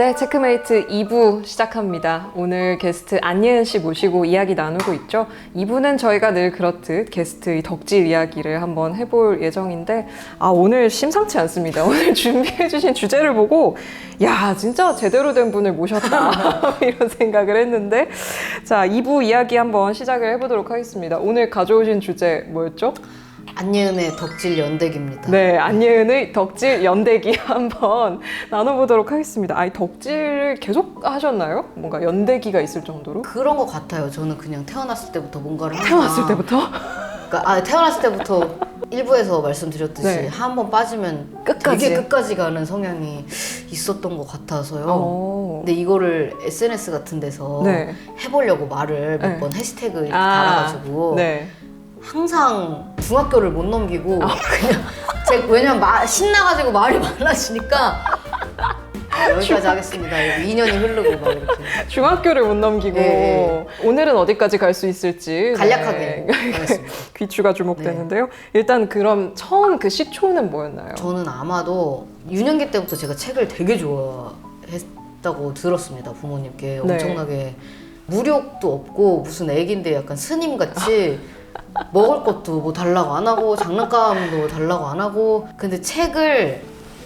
네, 체크메이트 2부 시작합니다. 오늘 게스트 안예은 씨 모시고 이야기 나누고 있죠. 2부는 저희가 늘 그렇듯 게스트의 덕질 이야기를 한번 해볼 예정인데, 아, 오늘 심상치 않습니다. 오늘 준비해주신 주제를 보고, 야, 진짜 제대로 된 분을 모셨다. 이런 생각을 했는데, 자, 2부 이야기 한번 시작을 해보도록 하겠습니다. 오늘 가져오신 주제 뭐였죠? 안예은의 덕질 연대기입니다. 네, 안예은의 덕질 연대기 한번 나눠보도록 하겠습니다. 아니, 덕질을 계속 하셨나요? 뭔가 연대기가 있을 정도로? 그런 것 같아요. 저는 그냥 태어났을 때부터 뭔가를 항상- 태어났을 때부터? 그러니까 아 태어났을 때부터 일부에서 말씀드렸듯이 네. 한 번 빠지면 끝까지. 되게 끝까지 가는 성향이 있었던 것 같아서요. 어. 근데 이거를 SNS 같은 데서 네. 해보려고 말을 몇 네. 번 해시태그 이렇게 아, 달아가지고 네. 항상 중학교를 못 넘기고 그냥 제 왜냐면 마- 신나가지고 말이 많아지니까 아, 여기까지 하겠습니다. 이러고 2년이 흐르고 막 이렇게 중학교를 못 넘기고 네. 오늘은 어디까지 갈 수 있을지 간략하게 네. 하겠습니다. 귀추가 주목되는데요. 일단 그럼 처음 그 시초는 뭐였나요? 저는 아마도 유년기 때부터 제가 책을 되게 좋아했다고 들었습니다. 부모님께 네. 엄청나게 무력도 없고 무슨 애기인데 약간 스님 같이 먹을 것도 뭐 달라고 안 하고 장난감도 달라고 안 하고 근데 책을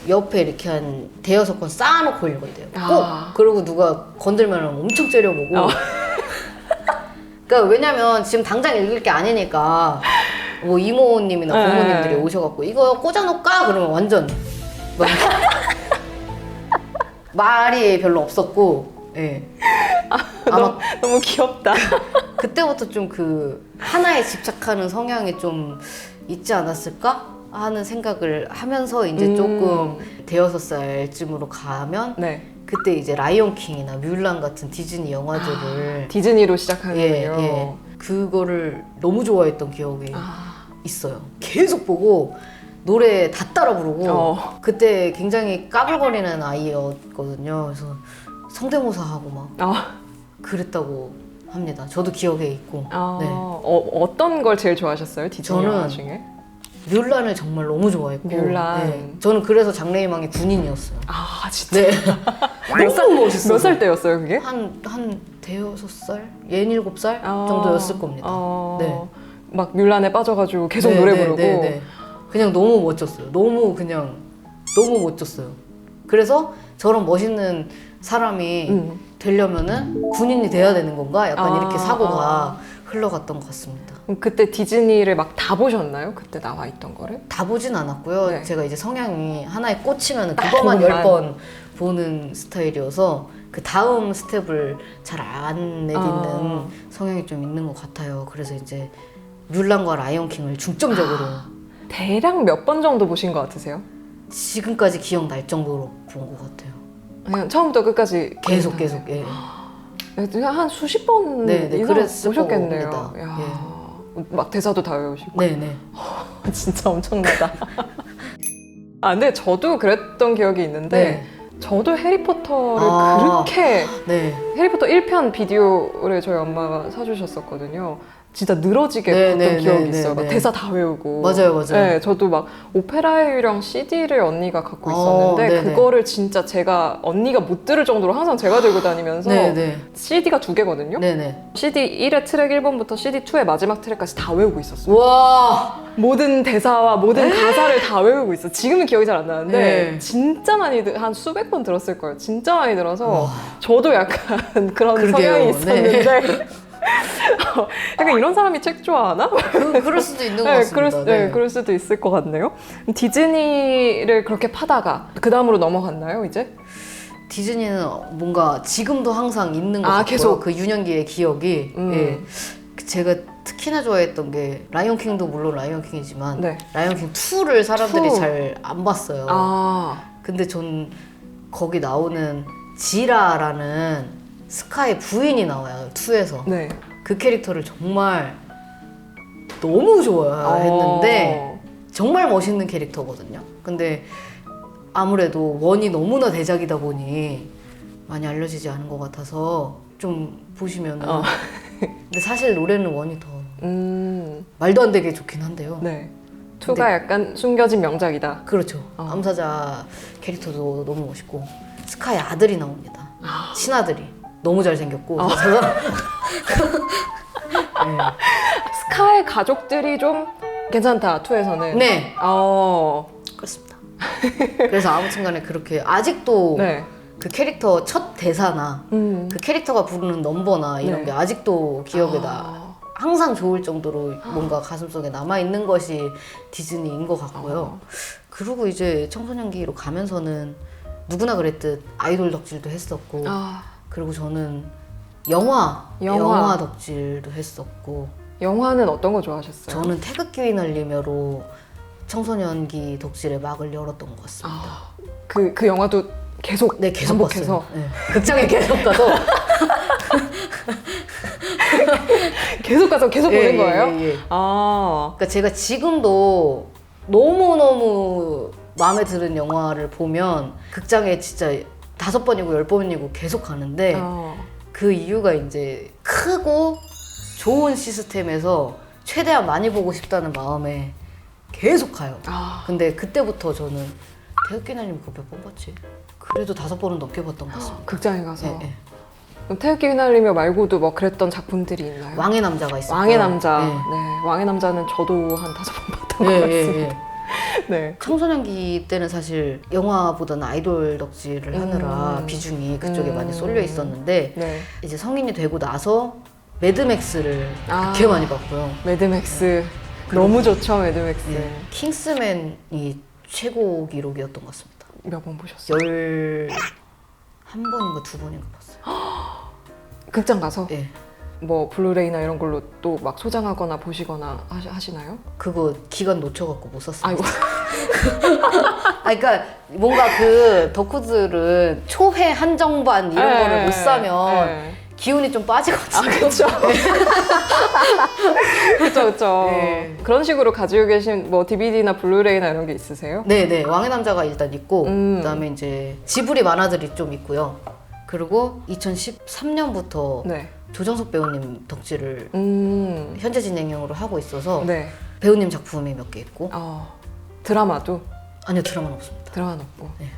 옆에 이렇게 한 대여섯 권 쌓아놓고 읽었대요. 꼭 아. 그리고 누가 건들면 엄청 째려보고. 어. 그러니까 왜냐면 지금 당장 읽을 게 아니니까 뭐 이모님이나 네. 부모님들이 오셔갖고 이거 꽂아놓을까 그러면 완전 막 말이 별로 없었고 예. 아 마 너무, 너무 귀엽다. 그때부터 좀 그 하나에 집착하는 성향이 좀 있지 않았을까 하는 생각을 하면서 이제 음. 조금 대여섯 살쯤으로 가면 네. 그때 이제 라이온 킹이나 뮬란 같은 디즈니 영화들을 디즈니로 시작하는군요. 예, 예. 그거를 너무 좋아했던 기억이 아, 있어요. 계속 보고 노래 다 따라 부르고 어. 그때 굉장히 까불거리는 아이였거든요. 그래서 성대모사 하고 막 아, 그랬다고 합니다. 저도 기억에 있고. 아, 네. 어, 어떤 걸 제일 좋아하셨어요? 디즈니 저는 영화 중에? 뮬란을 정말 너무 좋아했고. 뮬란. 네. 저는 그래서 장래희망의 군인이었어요. 아, 진짜. 네. 너무 멋있어요. 몇살 때였어요, 그게? 한, 한 대여섯 살? 예닐곱 살 아, 정도였을 겁니다. 어, 네. 막 뮬란에 빠져가지고 계속 네, 노래 네, 부르고. 네, 네. 그냥 너무 멋졌어요. 너무 그냥 너무 멋졌어요. 그래서 저런 멋있는 사람이 음. 되려면은 군인이 돼야 되는 건가? 약간 아, 이렇게 사고가 아. 흘러갔던 것 같습니다. 그럼 그때 디즈니를 막 다 보셨나요? 그때 나와 있던 거를? 다 보진 않았고요. 네. 제가 이제 성향이 하나에 꽂히면 그것만. 열 번 보는 스타일이어서 그 다음 스텝을 잘 안 내딛는 아. 성향이 좀 있는 것 같아요. 그래서 이제 뮬란과 라이온킹을 중점적으로 대략 몇 번 정도 보신 것 같으세요? 지금까지 기억날 정도로 본 것 같아요. 그냥 처음부터 끝까지 계속 계속 예. 한 수십 번 네, 네, 이상 그랬을 보셨겠네요. 겁니다. 야, 막 대사도 다 외우시고 네네. 진짜 엄청나다. 아 근데 저도 그랬던 기억이 있는데 저도 해리포터를 네. 아. 그렇게 네. 해리포터 1편 비디오를 저희 엄마가 사주셨었거든요. 진짜 늘어지게 네, 봤던 네, 기억이 네, 있어요. 네, 막 네. 대사 다 외우고. 맞아요, 맞아요. 네, 저도 막 오페라 유령 CD를 언니가 갖고 어, 있었는데 네, 네. 그거를 진짜 제가 언니가 못 들을 정도로 항상 제가 들고 다니면서 네 네. CD가 두 개거든요. 네 네. CD 1의 트랙 1번부터 CD 2의 마지막 트랙까지 다 외우고 있었어요. 와. 모든 대사와 모든 가사를 다 외우고 있어. 지금은 기억이 잘 안 나는데 네. 진짜 많이 들- 한 수백 번 들었을 거예요. 진짜 많이 들어서 저도 약간 그런 그러게요. 성향이 네. 있었는데 어, 약간 이런 사람이 책 좋아하나? 그, 그럴 수도 있는 것 네, 같습니다. 그럴, 수- 네, 그럴 수도 있을 것 같네요. 디즈니를 그렇게 파다가 그 다음으로 넘어갔나요, 이제? 디즈니는 뭔가 지금도 항상 있는 것 아, 같고요. 계속? 그 유년기의 기억이 음. 예. 그 제가 특히나 좋아했던 게 라이온 킹도 물론 라이온 킹이지만 네. 라이온 킹 2를 사람들이 2. 잘안 봤어요. 아, 근데 전 거기 나오는 지라라는 스카의 부인이 나와요. 2에서. 네. 그 캐릭터를 정말 너무 좋아했는데 어. 정말 멋있는 캐릭터거든요. 근데 아무래도 원이 너무나 대작이다 보니 많이 알려지지 않은 것 같아서 좀 보시면은 어. 근데 사실 노래는 원이 더 음, 말도 안 되게 좋긴 한데요. 네. 투가 약간 숨겨진 명작이다. 그렇죠. 어. 암사자 캐릭터도 너무 멋있고 스카의 아들이 나옵니다. 친아들이 너무 잘생겼고 제가 스카의 가족들이 좀 괜찮다 투에서는. 네 어. 그렇습니다. 그래서 아무튼간에 그렇게 아직도 네. 그 캐릭터 첫 대사나 음. 그 캐릭터가 부르는 넘버나 이런 네. 게 아직도 기억에 나 아. 항상 좋을 정도로 뭔가 가슴속에 남아 있는 것이 디즈니인 것 같고요. 그리고 이제 청소년기로 가면서는 누구나 그랬듯 아이돌 덕질도 했었고 아. 그리고 저는 영화 영화. 영화, 덕질도 했었고 영화는 어떤 거 좋아하셨어요? 저는 태극기 휘날리며로 청소년기 덕질의 막을 열었던 것 같습니다. 아, 그, 그 영화도 계속 네 계속 반복해서 봤어요. 네. 극장에 계속 가서 계속 가서 계속 예, 보는 예, 거예요? 예, 예. 아. 그러니까 제가 지금도 너무 너무 마음에 드는 영화를 보면 극장에 진짜 다섯 번이고 열 번이고 계속 가는데 어. 그 이유가 이제 크고 좋은 시스템에서 최대한 많이 보고 싶다는 마음에 계속 가요. 아. 근데 그때부터 저는 태극기 날림 그거 몇 번 봤지? 그래도 다섯 번은 넘게 봤던 것 같습니다. 극장에 가서. 네, 네. 그럼 태극기 휘날리며 말고도 뭐 그랬던 작품들이 있나요? 왕의 남자가 있어요. 왕의 남자. 네. 왕의 남자는 저도 한 다섯 번 봤던 네, 것 네, 같습니다. 네. 네. 청소년기 때는 사실 영화보다는 아이돌 덕질을 하느라 음. 비중이 그쪽에 음. 많이 쏠려 있었는데 네. 이제 성인이 되고 나서 매드맥스를 아. 그렇게 많이 봤고요. 매드맥스. 너무 좋죠, 매드맥스. 네. 킹스맨이 최고 기록이었던 것 같습니다. 몇 번 보셨어요? 열 한 번인가 두 번인가 봤어요. 극장 가서 네. 뭐 블루레이나 이런 걸로 또 막 소장하거나 보시거나 하시, 하시나요? 그거 기간 놓쳐갖고 못 샀어요. 아이고. 아, 그러니까 뭔가 그 덕후들은 초회 한정반 이런 네, 거를 못 사면 네. 기운이 좀 빠지거든요. 아, 그렇죠. 그렇죠, 그렇죠. 네. 그런 식으로 가지고 계신 뭐 DVD나 블루레이나 이런 게 있으세요? 네네 왕의 남자가 일단 있고 음. 그다음에 이제 지브리 만화들이 좀 있고요. 그리고 2013년부터 네. 조정석 배우님 덕질을 음. 현재 진행형으로 하고 있어서 네. 배우님 작품이 몇 개 있고 어. 드라마도 아니요 드라마는 없습니다. 드라마는 없고. 네.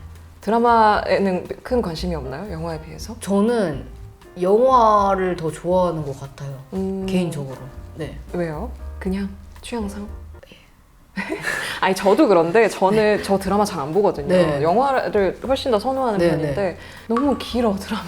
드라마에는 큰 관심이 없나요? 영화에 비해서? 저는 영화를 더 좋아하는 것 같아요. 음. 개인적으로. 네. 왜요? 그냥 취향상? 아니 저도 그런데 저는 저 드라마 잘 안 보거든요. 네. 영화를 훨씬 더 선호하는 네, 편인데 너무 길어 드라마.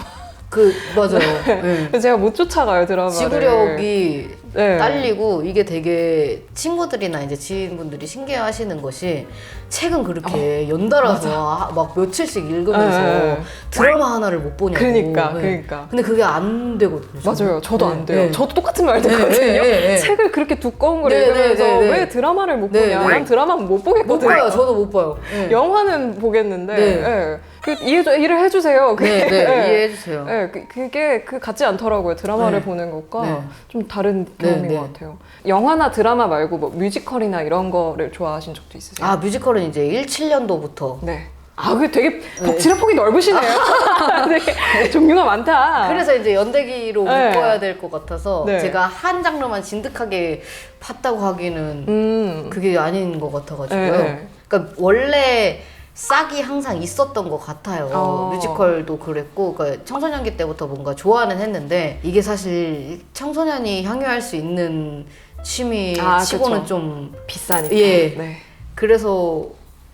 그 맞아요. 네. 제가 못 쫓아가요 드라마를. 지구력이 네. 딸리고 이게 되게 친구들이나 이제 지인분들이 신기해하시는 것이 책은 그렇게 연달아서 하- 막 며칠씩 읽으면서 어, 네. 드라마 하나를 못 보냐고. 그러니까 네. 그러니까. 근데 그게 안 되거든요. 저는. 맞아요. 저도 네, 안 돼요. 네. 저도 똑같은 말 네, 듣거든요. 네, 네, 네. 책을 그렇게 두꺼운 걸 네, 읽으면서 네, 네, 네. 왜 드라마를 못 네, 보냐? 네. 난 드라마는 못못 보겠거든요. 봐요. 저도 못 봐요. 네. 영화는 보겠는데 네. 예. 그 이해 좀 이해를 해주세요. 그게. 네, 네, 예. 이해해 주세요. 예, 그, 그게 그 같지 않더라고요. 드라마를 네. 보는 것과 네. 좀 다른 네, 경험인 네. 것 같아요. 영화나 드라마 말고 뭐 뮤지컬이나 이런 거를 좋아하신 적도 있으세요? 아 뮤지컬은 이제 17년도부터 네. 아, 그게 되게 덕질의 폭이 넓으시네요. 네. 종류가 많다. 그래서 이제 연대기로 네. 묶어야 될 것 같아서 네. 제가 한 장르만 진득하게 팠다고 하기는 음. 그게 아닌 것 같아가지고요. 네. 그러니까 원래 싹이 항상 있었던 것 같아요. 어. 뮤지컬도 그랬고, 그러니까 청소년기 때부터 뭔가 좋아는 했는데 이게 사실 청소년이 향유할 수 있는 취미 아, 치고는 그쵸. 좀 비싸니까. 예. 네. 그래서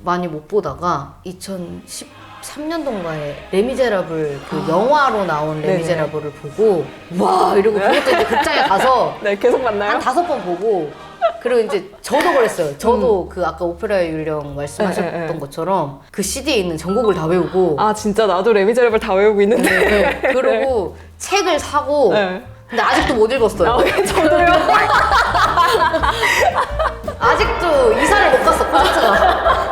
많이 못 보다가 2013년도인가에 레미제라블 그 영화로 나온 아. 네네. 레미제라블을 보고 와 이러고 그것도 이제 극장에 가서 네, 계속 만나요? 한 다섯 번 보고 그리고 이제 저도 그랬어요. 저도 그 아까 오페라의 유령 말씀하셨던 네, 네, 네. 것처럼 그 CD에 있는 전곡을 다 외우고 아, 진짜 나도 레미제라블 다 외우고 있는데. 네, 네. 그리고 책을 사고 네. 근데 아직도 못 읽었어요. 아, 저도요. 아직도 이사를 못 갔어 콘서트가.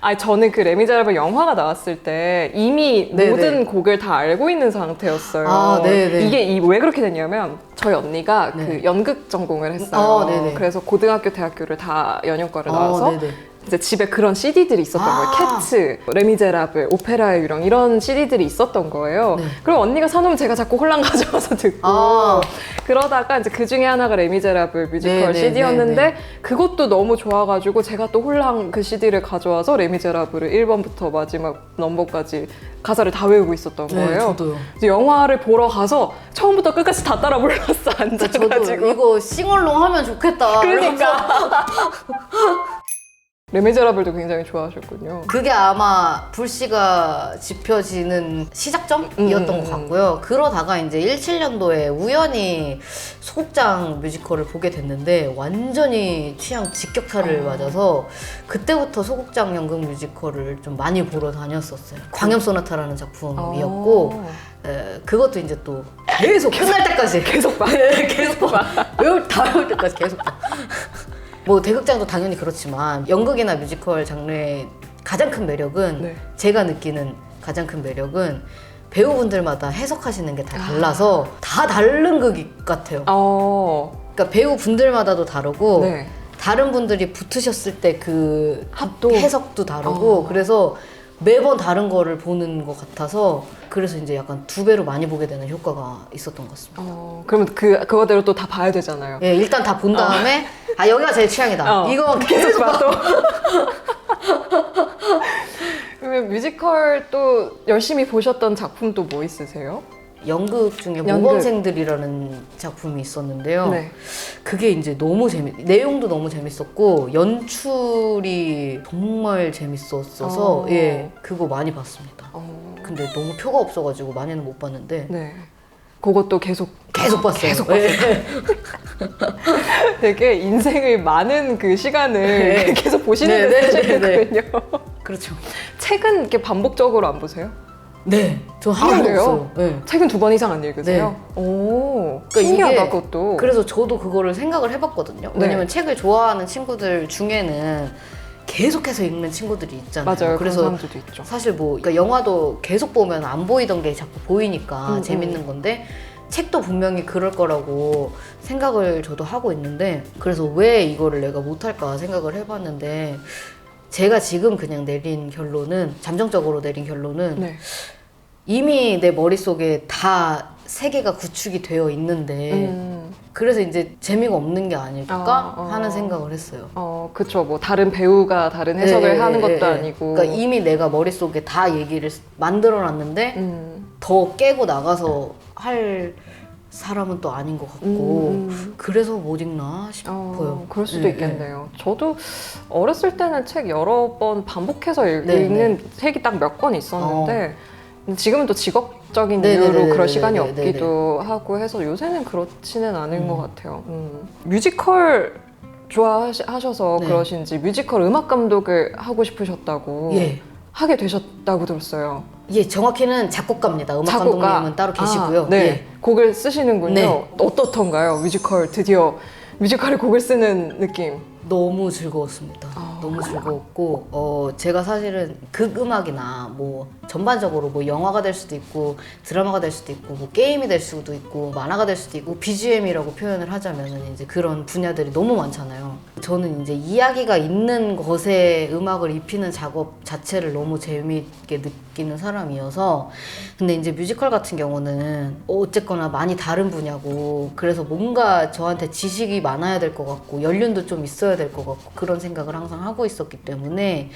아, 저는 그 레미제라블 영화가 나왔을 때 이미 네네. 모든 곡을 다 알고 있는 상태였어요. 아, 네네. 이게 이, 왜 그렇게 됐냐면 저희 언니가 네. 그 연극 전공을 했어요. 어, 네네. 그래서 고등학교, 대학교를 다 연영과를 어, 나와서 네네. 이제 집에 그런 CD들이 있었던 아. 거예요. 캣츠, 레미제라블, 오페라의 유령 이런 CD들이 있었던 거예요. 네. 그럼 언니가 사놓으면 제가 자꾸 홀랑 가져와서 듣고 아. 그러다가 이제 그 중에 하나가 레미제라블 뮤지컬 네, 네, CD였는데 네, 네. 그것도 너무 좋아가지고 제가 또 홀랑 그 CD를 가져와서 레미제라블을 1번부터 마지막 넘버까지 가사를 다 외우고 있었던 거예요. 네, 저도요. 이제 영화를 보러 가서 처음부터 끝까지 다 따라 불렀어 저도 앉아가지고 이거 싱얼롱 하면 좋겠다. 그러니까 레미제라블도 굉장히 좋아하셨군요. 그게 아마 불씨가 지펴지는 시작점이었던 음, 음, 것 같고요. 그러다가 이제 17년도에 우연히 소극장 뮤지컬을 보게 됐는데 완전히 취향 직격탄을 어. 맞아서 그때부터 소극장 연극 뮤지컬을 좀 많이 보러 다녔었어요. 광염 소나타라는 작품이었고 어. 에, 그것도 이제 또 계속 끝날 때까지 계속 봐. 네, 계속 봐. 외울 다 외울 때까지 계속 봐. 뭐 대극장도 당연히 그렇지만 연극이나 뮤지컬 장르의 가장 큰 매력은 네. 제가 느끼는 가장 큰 매력은 배우분들마다 해석하시는 게 다 달라서 다 다른 극 같아요. 어. 그러니까 배우 분들마다도 다르고 네. 다른 분들이 붙으셨을 때 그 합도. 해석도 다르고 어. 그래서 매번 다른 거를 보는 것 같아서 그래서 이제 약간 두 배로 많이 보게 되는 효과가 있었던 것 같습니다. 어. 그러면 그 그거대로 또 다 봐야 되잖아요. 예, 일단 다 본 다음에 아 여기가 제일 취향이다. 어. 이거 계속 계속 봐. 봐도. 그러면 뮤지컬 또 열심히 보셨던 작품 또 뭐 있으세요? 연극 중에 연극. 모범생들이라는 작품이 있었는데요. 네. 그게 이제 너무 재밌, 내용도 너무 재밌었고 연출이 정말 재밌었어서 어. 예, 그거 많이 봤습니다. 어. 근데 너무 표가 없어가지고 많이는 못 봤는데 네. 그것도 계속 계속 봤어요. 계속 예. 되게 인생의 많은 그 시간을 네. 계속 보시는 네, 데 네, 쓰시는군요. 그렇죠. 책은 이렇게 반복적으로 안 보세요? 네, 저 아, 하나도 그래요? 없어요. 네. 책은 두 번 이상 안 읽으세요? 오, 그러니까 신기하다 이게 그것도. 그래서 저도 그거를 생각을 해봤거든요. 네. 왜냐면 책을 좋아하는 친구들 중에는 계속해서 읽는 친구들이 있잖아요. 맞아요. 그래서 그런 사람들도 있죠. 사실 뭐 그러니까 영화도 계속 보면 안 보이던 게 자꾸 보이니까 음, 재밌는 건데 책도 분명히 그럴 거라고 생각을 저도 하고 있는데 그래서 왜 이거를 내가 못할까 생각을 해봤는데 제가 지금 그냥 내린 결론은 잠정적으로 내린 결론은 네. 이미 내 머릿속에 다 세계가 구축이 되어 있는데 음, 그래서 이제 재미가 없는 게 아닐까 아, 어. 하는 생각을 했어요. 어, 그쵸. 뭐 다른 배우가 다른 해석을 네, 하는 네, 것도 네. 아니고. 그러니까 이미 내가 머릿속에 다 얘기를 만들어 놨는데 음, 더 깨고 나가서 할 사람은 또 아닌 것 같고 음. 그래서 못 읽나 싶어요. 어, 그럴 수도 네, 있겠네요. 저도 어렸을 때는 책 여러 번 반복해서 읽, 네, 는 책이 딱 몇 권 있었는데 지금은 또 직업적인 네, 네, 이유로 네, 네, 그럴 네, 시간이 네, 네, 없기도 하고 해서 요새는 그렇지는 않은 음. 것 같아요. 음. 뮤지컬 좋아하셔서 네. 그러신지 뮤지컬 음악 감독을 하고 싶으셨다고 예. 하게 되셨다고 들었어요. 예, 정확히는 작곡가입니다. 음악 작곡가. 감독님은 따로 계시고요. 아, 네. 예. 곡을 쓰시는군요. 네. 어떻던가요? 뮤지컬 드디어 뮤지컬에 곡을 쓰는 느낌. 너무 즐거웠습니다. 아. 너무 즐거웠고 어 제가 사실은 극 음악이나 뭐 전반적으로 뭐 영화가 될 수도 있고 드라마가 될 수도 있고 뭐 게임이 될 수도 있고 만화가 될 수도 있고 BGM이라고 표현을 하자면은 이제 그런 분야들이 너무 많잖아요. 저는 이제 이야기가 있는 것에 음악을 입히는 작업 자체를 너무 재미있게 느끼는 사람이어서 근데 이제 뮤지컬 같은 경우는 어쨌거나 많이 다른 분야고 그래서 뭔가 저한테 지식이 많아야 될 것 같고 연륜도 좀 있어야 될 것 같고 그런 생각을 항상 하고 있었기 때문에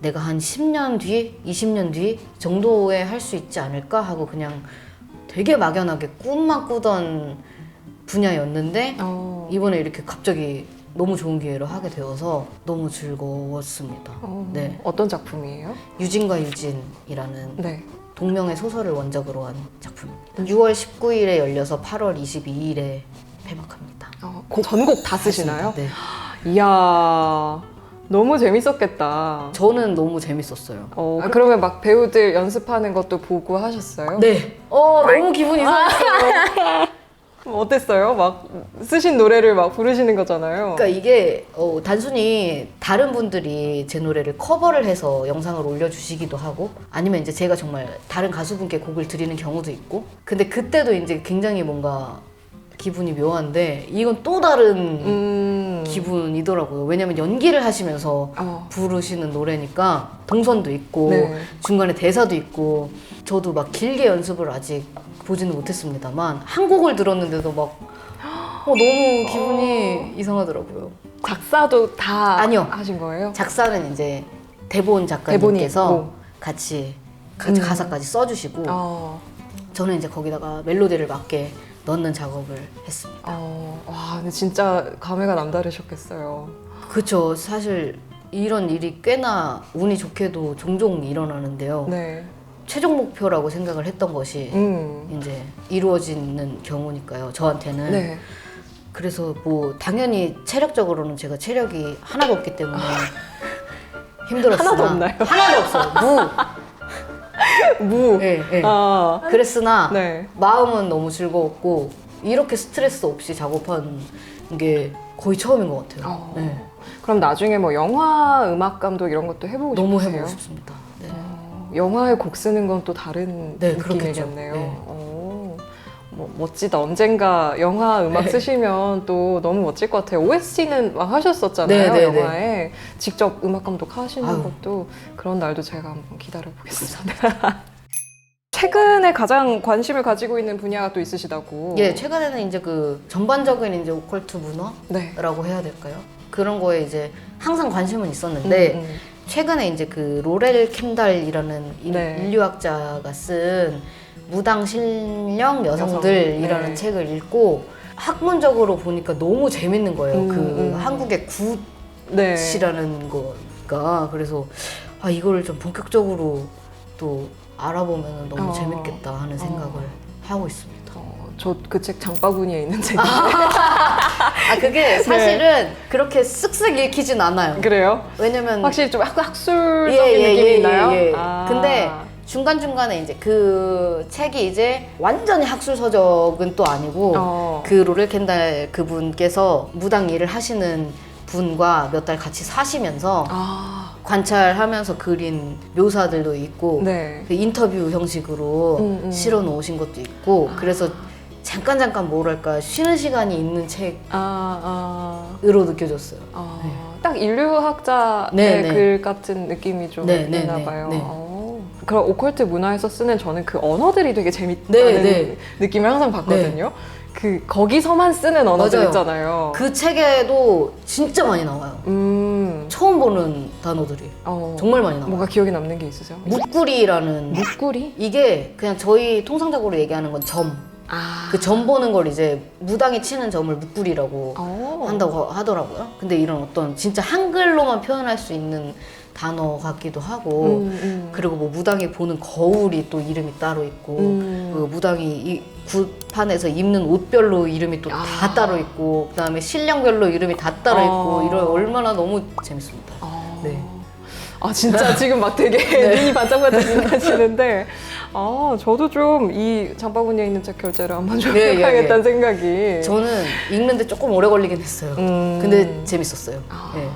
내가 한 10년 뒤, 20년 뒤 정도에 할 수 있지 않을까 하고 그냥 되게 막연하게 꿈만 꾸던 분야였는데 어. 이번에 이렇게 갑자기 너무 좋은 기회를 하게 되어서 너무 즐거웠습니다. 어, 네. 어떤 작품이에요? 유진과 유진이라는 네. 동명의 소설을 원작으로 한 작품입니다. 6월 19일에 열려서 8월 22일에 폐막합니다. 어, 곡- 전곡 다 쓰시나요? 네. 이야, 너무 재밌었겠다. 저는 너무 재밌었어요. 어, 그러면 막 배우들 연습하는 것도 보고 하셨어요? 네. 어, 너무 기분이 이상했어요. 어땠어요? 막 쓰신 노래를 막 부르시는 거잖아요. 그러니까 이게 어, 단순히 다른 분들이 제 노래를 커버를 해서 영상을 올려주시기도 하고 아니면 이제 제가 정말 다른 가수분께 곡을 드리는 경우도 있고 근데 그때도 이제 굉장히 뭔가 기분이 묘한데 이건 또 다른 음. 기분이더라고요. 왜냐면 연기를 하시면서 어. 부르시는 노래니까 동선도 있고 네. 중간에 대사도 있고 저도 막 길게 연습을 아직 보지는 못했습니다만 한 곡을 들었는데도 막 어, 너무 기분이 이상하더라고요. 작사도 다 아니요. 하신 거예요? 작사는 이제 대본 작가님께서 있고. 같이 가, 음. 가사까지 써주시고 어. 저는 이제 거기다가 멜로디를 맞게 넣는 작업을 했습니다. 어. 와, 근데 진짜 감회가 남다르셨겠어요. 그쵸. 사실 이런 일이 꽤나 운이 좋게도 종종 일어나는데요. 네. 최종 목표라고 생각을 했던 것이 음. 이제 이루어지는 경우니까요. 저한테는. 네. 그래서 뭐 당연히 체력적으로는 제가 체력이 하나도 없기 때문에 힘들었으나 하나도 없나요? 하나도 없어요. 무. 무. 예, 예. 아. 그랬으나 네. 마음은 너무 즐거웠고 이렇게 스트레스 없이 작업한 게 거의 처음인 것 같아요. 어. 네. 그럼 나중에 뭐 영화 음악 감독 이런 것도 해보고 너무 싶으세요? 해보고 싶습니다. 네. 어, 영화에 곡 쓰는 건 또 다른 네, 그렇겠죠. 느낌이겠네요. 네. 어, 뭐 멋지다. 언젠가 영화 음악 네. 쓰시면 또 너무 멋질 것 같아요. OST는 막 하셨었잖아요. 네, 네, 네. 영화에 직접 음악 감독 하시는 아유. 것도 그런 날도 제가 한번 기다려 보겠습니다. 최근에 가장 관심을 가지고 있는 분야가 또 있으시다고. 예, 최근에는 이제 그 전반적인 이제 오컬트 문화라고 네. 해야 될까요? 그런 거에 이제 항상 관심은 있었는데 음, 음. 최근에 이제 그 로렐 캔달이라는 인- 네. 인류학자가 쓴 무당 신령 여성들이라는 여성, 네. 책을 읽고 학문적으로 보니까 너무 재밌는 거예요. 음, 그 음. 한국의 네. 굿이라는 거가 그래서 아 이거를 좀 본격적으로 또 알아보면 너무 어. 재밌겠다 하는 생각을 하고 있습니다. 어, 저그 책 장바구니에 있는 책. 아 그게 사실은 그렇게 쓱쓱 읽히진 않아요. 그래요? 왜냐면 확실히 좀 학- 학술적인 예, 예, 느낌이 예, 있나요? 예, 예. 아. 근데 중간 중간에 이제 그 책이 이제 완전히 학술 서적은 또 아니고 어. 그 로렐 캔달 그분께서 무당 일을 하시는 분과 몇 달 같이 사시면서 아, 관찰하면서 그린 묘사들도 있고 네. 그 인터뷰 형식으로 음, 음. 실어 놓으신 것도 있고 그래서 잠깐 잠깐 뭐랄까 쉬는 시간이 있는 책으로 아, 아, 느껴졌어요. 아. 딱 인류학자의 네, 네. 글 같은 느낌이 좀 네, 네, 있나 네, 봐요. 네. 어. 그럼 오컬트 문화에서 쓰는 저는 그 언어들이 되게 재밌다는 네, 네. 느낌을 항상 받거든요. 그 거기서만 쓰는 언어들 맞아요. 있잖아요. 그 책에도 진짜 많이 나와요. 음, 처음 보는 단어들이 어, 정말 많이 나와요. 뭔가 기억에 남는 게 있으세요? 묵구리라는 묵구리? 이게 그냥 저희 통상적으로 얘기하는 건 점. 아, 그 점 보는 걸 이제 무당이 치는 점을 묵구리라고 어. 한다고 하더라고요. 근데 이런 어떤 진짜 한글로만 표현할 수 있는 단어 같기도 하고 음, 음. 그리고 뭐 무당이 보는 거울이 또 이름이 따로 있고 음. 그 무당이 이 굿판에서 입는 옷별로 이름이 또 다 아. 따로 있고 그다음에 신령별로 이름이 다 따로 아. 있고 이런 얼마나 너무 재밌습니다. 아, 네. 아 진짜 지금 막 되게 눈이 반짝반짝 빛나시는데 아 저도 좀 이 장바구니에 있는 책 결제를 한번 좀 예, 예, 해봐야겠다는 생각이 저는 읽는데 조금 오래 걸리긴 했어요. 음. 근데 재밌었어요. 아. 네.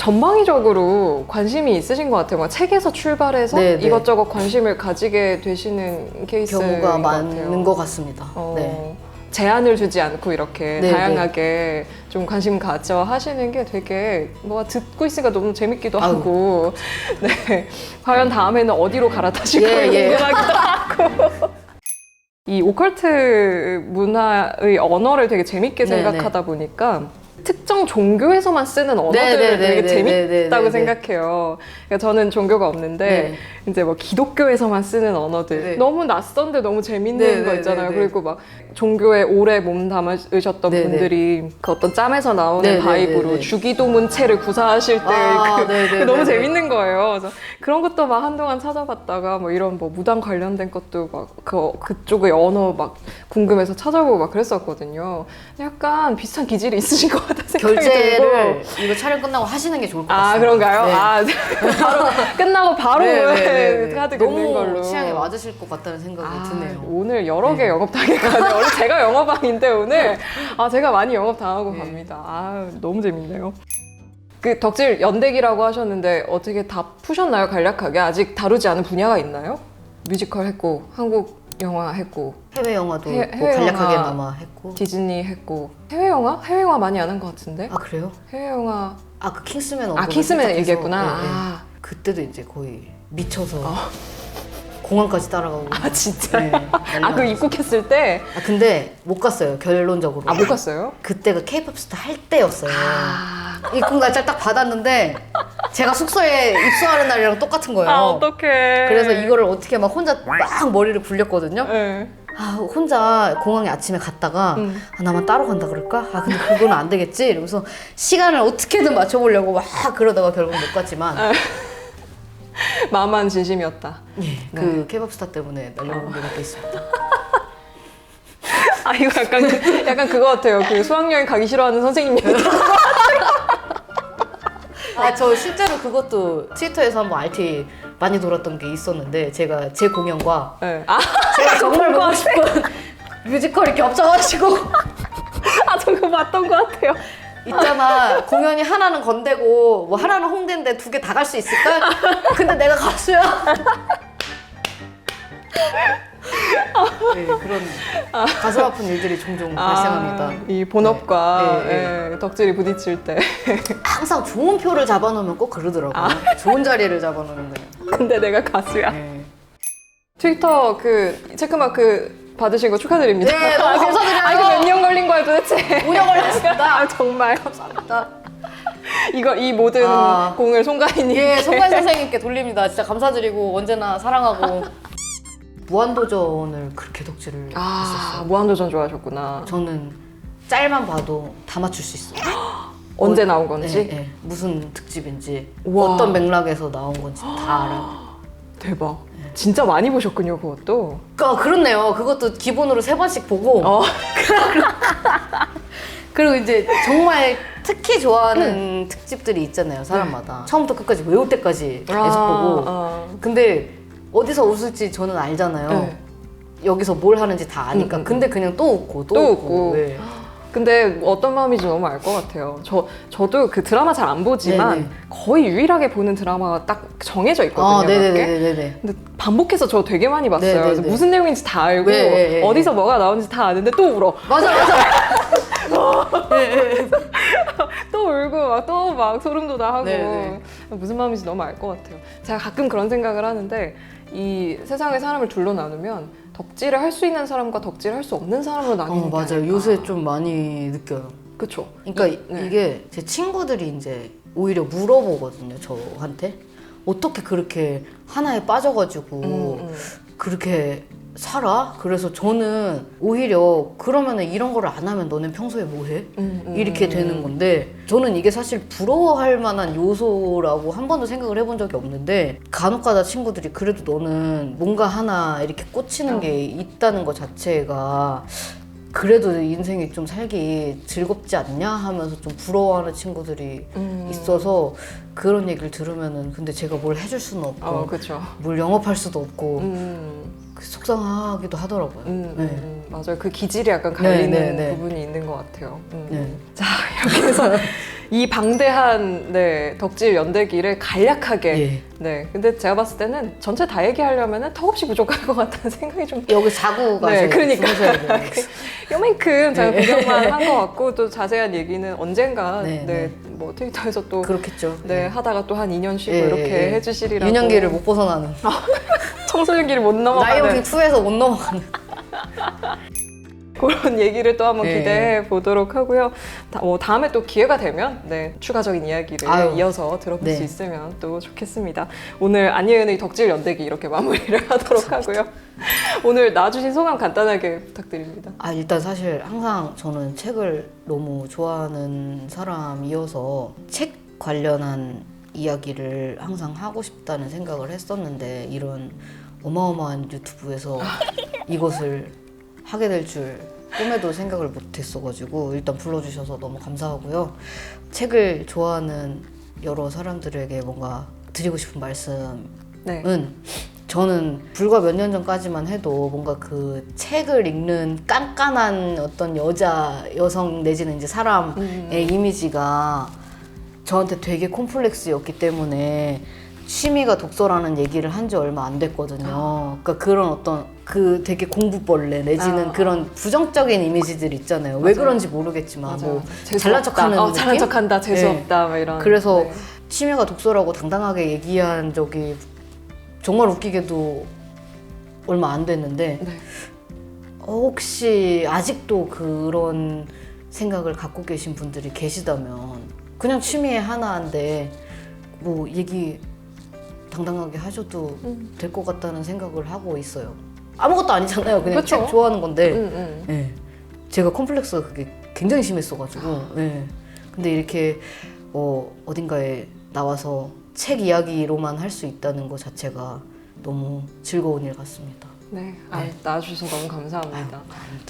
전방위적으로 관심이 있으신 것 같아요. 책에서 출발해서 네, 네. 이것저것 관심을 가지게 되시는 케이스인 경우가 것 많은. 것 같습니다. 어, 네. 제한을 두지 않고 이렇게 네, 다양하게 좀 관심 가져 하시는 게 되게 뭐가 듣고 있으니까 너무 재밌기도 아유. 하고 네 과연 다음에는 어디로 갈아타실 예, 거예요 예. 궁금하기도 하고 이 오컬트 문화의 언어를 되게 재밌게 네, 생각하다 보니까 특정 종교에서만 쓰는 네, 언어들을 네, 네, 되게 네, 재밌다고 네, 네, 네. 생각해요. 그러니까 저는 종교가 없는데 네. 이제 뭐 기독교에서만 쓰는 언어들 네. 너무 낯선데 너무 재밌는 네, 거 네, 있잖아요. 그리고 막 종교에 오래 몸 담으셨던. 분들이 그 어떤 짬에서 나오는 바이브로. 주기도문체를 구사하실 때 아, 그, 너무 네. 재밌는 거예요. 그래서 그런 것도 막 한동안 찾아봤다가 뭐 이런 뭐 무당 관련된 것도 막 그 그쪽의 언어 막 궁금해서 찾아보고 막 그랬었거든요. 약간 비슷한 기질이 있으신 것 같아 생각이 결제를 들고. 이거 촬영 끝나고 하시는 게 좋을 것아 같습니다. 그런가요? 네. 아 바로 끝나고 바로 네, 네, 네, 네. 카드 너무 긁는 걸로 취향에 맞으실 것 같다는 생각이 아, 드네요. 오늘 여러 개 네. 영업 당해가네요. 원래 제가 영업왕인데 오늘 아 제가 많이 영업 당하고 네. 갑니다. 아 너무 재밌네요. 그 덕질 연대기라고 하셨는데 어떻게 다 푸셨나요 간략하게 아직 다루지 않은 분야가 있나요? 뮤지컬 했고 한국 영화 했고 해외 영화도 해- 뭐 해외 간략하게 영화. 했고. 디즈니 했고 해외 영화? 해외 영화 많이 안 한 것 같은데 아 그래요? 해외 영화 아 그 킹스맨 아 킹스맨 얘기했구나. 네, 네. 아, 그때도 이제 거의 미쳐서 공항까지 따라가고. 아 진짜. 네, 아그 났었어요. 입국했을 때. 아 근데 못 갔어요 결론적으로. 아 못 갔어요? 그때가 케이팝 스타 할 때였어요. 아, 입국 날짜 딱 받았는데 제가 숙소에 입소하는 날이랑 똑같은 거예요. 아 어떡해. 그래서 이거를 어떻게 막 혼자 막 머리를 굴렸거든요. 네. 아 혼자 공항에 아침에 갔다가 음. 아, 나만 따로 간다 그럴까? 아 근데 그건 안 되겠지. 이러면서 시간을 어떻게든 맞춰보려고 막 그러다가 결국 못 갔지만 아. 마음만 진심이었다. 예, 그 케이팝 스타 때문에 날려본 게몇개 있습니다. 아 이거 약간 그- 약간 그거 같아요. 그 수학여행 가기 싫어하는 선생님 얘기. 아 저 실제로 그것도 트위터에서 한번 RT 많이 돌았던 게 있었는데 제가 제 공연과 네. 아, 제가 정말 보고 싶은 뮤지컬이 겹쳐가지고 아 저거 봤던 것 같아요. 있잖아 공연이 하나는 건대고 뭐 하나는 홍대인데 두 개 다 갈 수 있을까? 근데 내가 가수야. 네, 그런 가슴 아픈 일들이 종종 발생합니다. 아, 이 본업과 네, 네, 예, 덕질이 부딪힐 때. 항상 좋은 표를 잡아놓으면 꼭 그러더라고요. 좋은 자리를 잡아놓으면 그냥. 근데 내가 가수야. 네, 트위터 그 체크마크 받으신 거 축하드립니다. 네, 너무 감사드려요. 아, 이거 몇 년 걸린 거야 도대체? 5년 걸렸습니다. 아, 정말. 감사합니다. 이거 이 모든 아. 공을 송가인님. 예, 송관 선생님께 돌립니다. 진짜 감사드리고 언제나 사랑하고 무한도전을 그렇게 덕질을 아, 했었어요. 무한도전 좋아하셨구나. 저는 짤만 봐도 다 맞출 수 있어요. 언제 나온 건지? 네, 네. 무슨 특집인지 우와. 어떤 맥락에서 나온 건지 다 알아요. 대박. 진짜 많이 보셨군요, 그것도. 그러니까 그렇네요. 그것도 기본으로 세 번씩 보고 어. 그리고 이제 정말 특히 좋아하는 특집들이 있잖아요. 사람마다 처음부터 끝까지 외울 때까지 계속 보고. 아. 근데 어디서 웃을지 저는 알잖아요. 네. 여기서 뭘 하는지 다 아니까. 음, 음, 근데 그냥 또 웃고 또, 또 웃고. 웃고. 네. 근데 어떤 마음인지 너무 알 것 같아요. 저 저도 그 드라마 잘 안 보지만 네네. 거의 유일하게 보는 드라마가 딱 정해져 있거든요. 아, 몇 개. 네네네네네. 근데 반복해서 저 되게 많이 봤어요. 네네네. 그래서 무슨 내용인지 다 알고 네, 네, 네. 어디서 뭐가 나오는지 다 아는데 또 울어. 맞아 맞아. 또 울고 막 또 막 소름 돋아 하고 네, 네. 무슨 마음인지 너무 알 것 같아요. 제가 가끔 그런 생각을 하는데 이 세상의 사람을 둘로 나누면 덕질을 할 수 있는 사람과 덕질을 할 수 없는 사람으로 나뉘는 어, 게 맞아요. 아닐까. 요새 좀 많이 느껴요. 그쵸. 그러니까 이- 네. 이게 제 친구들이 이제 오히려 물어보거든요. 저한테 어떻게 그렇게 하나에 빠져가지고 음, 음. 그렇게 살아? 그래서 저는 오히려 그러면은 이런 거를 안 하면 너는 평소에 뭐 해? 음, 음, 이렇게 음. 되는 건데 저는 이게 사실 부러워할 만한 요소라고 한 번도 생각을 해본 적이 없는데 간혹가다 친구들이 그래도 너는 뭔가 하나 이렇게 꽂히는 어. 게 있다는 것 자체가 그래도 인생이 좀 살기 즐겁지 않냐 하면서 좀 부러워하는 친구들이 음. 있어서 그런 얘기를 들으면은 근데 제가 뭘 해줄 수는 없고 어. 뭘 영업할 수도 없고 음, 그 속상하기도 하더라고요. 음, 네. 음, 음. 맞아요. 그 기질이 약간 갈리는 네, 네, 네. 부분이 있는 것 같아요. 음. 네. 자, 해서 이 방대한 네, 덕질 연대기를 간략하게 예. 네. 근데 제가 봤을 때는 전체 다 얘기하려면 턱없이 부족할 것 같다는 생각이 좀 여기 자고 가서 네, 그러니까. 돼요. 요만큼 제가 네. 구경만 한 것 같고 또 자세한 얘기는 언젠가 네, 네, 뭐 트위터에서 또 그렇겠죠. 네, 하다가 또 한 2년 쉬고 예, 이렇게 예, 예. 해주시리라고 유년기를 못 벗어나는 청소년기를 못 넘어가는 라이온킹 2에서 못 넘어가는 그런 얘기를 또 한번 네. 기대해 보도록 하고요. 다, 뭐 다음에 또 기회가 되면 네, 추가적인 이야기를 아유. 이어서 들어볼 네. 수 있으면 또 좋겠습니다. 오늘 안예은의 덕질 연대기 이렇게 마무리를 하도록 하고요. 오늘 나와주신 소감 간단하게 부탁드립니다. 아 일단 사실 항상 저는 책을 너무 좋아하는 사람이어서 책 관련한 이야기를 항상 하고 싶다는 생각을 했었는데 이런 어마어마한 유튜브에서 이것을 하게 될 줄 꿈에도 생각을 못했어가지고 일단 불러주셔서 너무 감사하고요. 책을 좋아하는 여러 사람들에게 뭔가 드리고 싶은 말씀 네. 은 저는 불과 몇 년 전까지만 해도 뭔가 그 책을 읽는 깐깐한 어떤 여자 여성 내지는 이제 사람의 음. 이미지가 저한테 되게 콤플렉스였기 때문에 취미가 독서라는 얘기를 한 지 얼마 안 됐거든요. 그러니까 그런 어떤 그 되게 공부벌레 내지는 아. 그런 부정적인 이미지들 있잖아요. 왜 맞아요. 그런지 모르겠지만 뭐 잘난. 척하는 어, 잘난? 척한다 재수 네. 없다 막 이런 그래서 네. 취미가 독서라고 당당하게 얘기한 적이 정말 웃기게도 얼마 안 됐는데 네. 어, 혹시 아직도 그런 생각을 갖고 계신 분들이 계시다면 그냥 취미의 하나인데 뭐 얘기 당당하게 하셔도 음. 될것 같다는 생각을 하고 있어요. 아무것도 아니잖아요. 그냥 그쵸. 책 좋아하는 건데. 음, 음. 예. 제가 컴플렉스가 그게 굉장히 심했어가지고. 예. 근데 이렇게 어, 어딘가에 나와서 책 이야기로만 할 수 있다는 것 자체가 너무 즐거운 일 같습니다. 네, 아, 네. 나와주셔서 너무 감사합니다.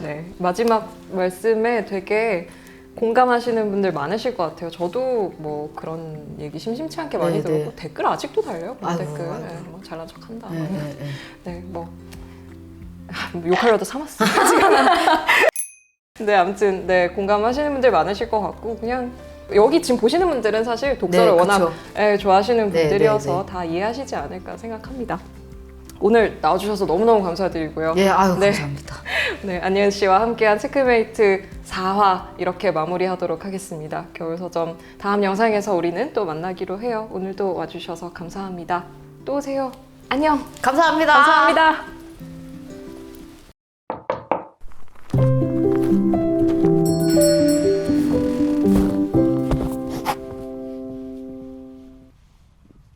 네, 마지막 말씀에 되게 공감하시는 분들 많으실 것 같아요. 저도 뭐 그런 얘기 심심치 않게 많이 네, 들었고 네. 댓글 아직도 달려요. 본 아이고, 댓글. 아이고. 네, 뭐 잘난 척한다. 예, 예, 예. 네, 뭐 아, 욕하려다 참았어. 네, 아무튼 네 공감하시는 분들 많으실 것 같고 그냥 여기 지금 보시는 분들은 사실 독서를 네, 워낙 그쵸. 예, 좋아하시는 네, 분들이어서 네, 다 이해하시지 않을까 생각합니다. 오늘 나와주셔서 너무너무 감사드리고요. 예, 아유 네. 감사합니다. 네, 안예은 씨와 함께한 체크메이트 4화 이렇게 마무리하도록 하겠습니다. 겨울서점 다음 영상에서 우리는 또 만나기로 해요. 오늘도 와주셔서 감사합니다. 또 오세요. 안녕. 감사합니다. 감사합니다.